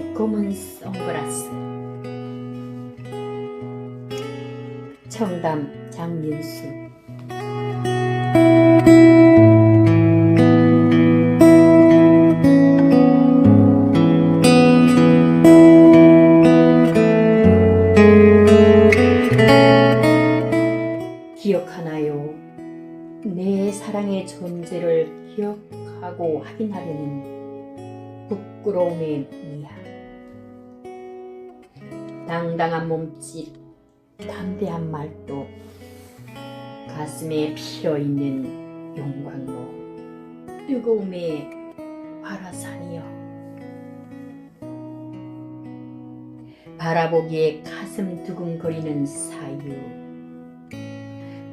흰색, 검은 선글라스 청담 장윤수 기억하나요? 내 사랑의 존재를 기억하고 확인하려는 부끄러움의 미학. 당당한 몸짓 담대한 말도 가슴에 피어있는 용광로 뜨거움의 화라산이여. 바라보기에 가슴 두근거리는 사유.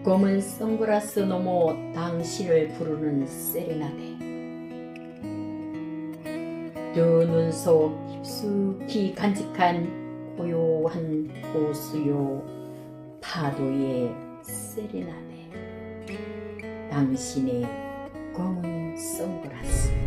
검은 선글라스 너머 당신을 부르는 세레나데. 두 눈 속 깊숙이 간직한 고요한 호수요 파도의 세레나데 당신의 검은 선글라스